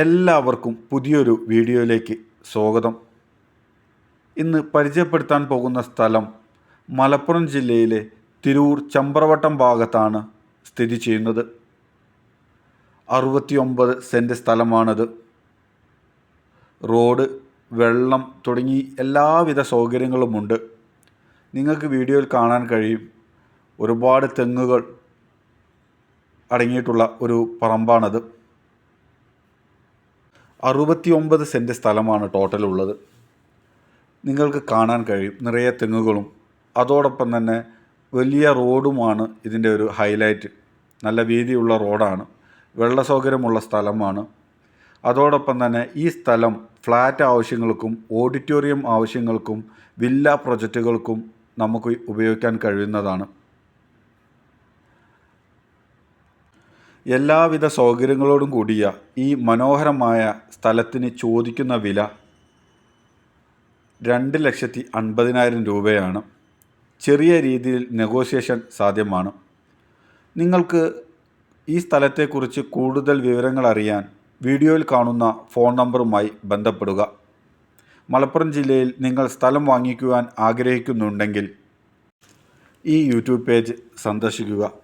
എല്ലാവർക്കും പുതിയൊരു വീഡിയോയിലേക്ക് സ്വാഗതം. ഇന്ന് പരിചയപ്പെടുത്താൻ പോകുന്ന സ്ഥലം മലപ്പുറം ജില്ലയിലെ തിരൂർ ചമ്പ്രവട്ടം ഭാഗത്താണ് സ്ഥിതി ചെയ്യുന്നത്. അറുപത്തിയൊമ്പത് സെന്റ് സ്ഥലമാണത്. റോഡ് വെള്ളം തുടങ്ങി എല്ലാവിധ സൗകര്യങ്ങളുമുണ്ട്. നിങ്ങൾക്ക് വീഡിയോയിൽ കാണാൻ കഴിയും. ഒരുപാട് തെങ്ങുകൾ അടങ്ങിയിട്ടുള്ള ഒരു പറമ്പാണത്. അറുപത്തിയൊമ്പത് സെന്റ് സ്ഥലമാണ് ടോട്ടൽ ഉള്ളത്. നിങ്ങൾക്ക് കാണാൻ കഴിയും നിറയെ തെങ്ങുകളും. അതോടൊപ്പം തന്നെ വലിയ റോഡുമാണ് ഇതിന്റെ ഒരു ഹൈലൈറ്റ് നല്ല വീതിയുള്ള റോഡാണ്. വെള്ള സൗകര്യമുള്ള സ്ഥലമാണ്. അതോടൊപ്പം തന്നെ ഈ സ്ഥലം ഫ്ലാറ്റ് ആവശ്യങ്ങൾക്കും ഓഡിറ്റോറിയം ആവശ്യങ്ങൾക്കും വില്ല പ്രൊജക്റ്റുകൾക്കും നമുക്ക് ഉപയോഗിക്കാൻ കഴിയുന്നതാണ്. എല്ലാവിധ സൗകര്യങ്ങളോടും കൂടിയ ഈ മനോഹരമായ സ്ഥലത്തിന് ചോദിക്കുന്ന വില രണ്ട് ലക്ഷത്തി അൻപതിനായിരം രൂപയാണ്. ചെറിയ രീതിയിൽ നെഗോഷിയേഷൻ സാധ്യമാണ്. നിങ്ങൾക്ക് ഈ സ്ഥലത്തെക്കുറിച്ച് കൂടുതൽ വിവരങ്ങൾ അറിയാൻ വീഡിയോയിൽ കാണുന്ന ഫോൺ നമ്പറുമായി ബന്ധപ്പെടുക. മലപ്പുറം ജില്ലയിൽ നിങ്ങൾ സ്ഥലം വാങ്ങിക്കുവാൻ ആഗ്രഹിക്കുന്നുണ്ടെങ്കിൽ ഈ യൂട്യൂബ് പേജ് സന്ദർശിക്കുക.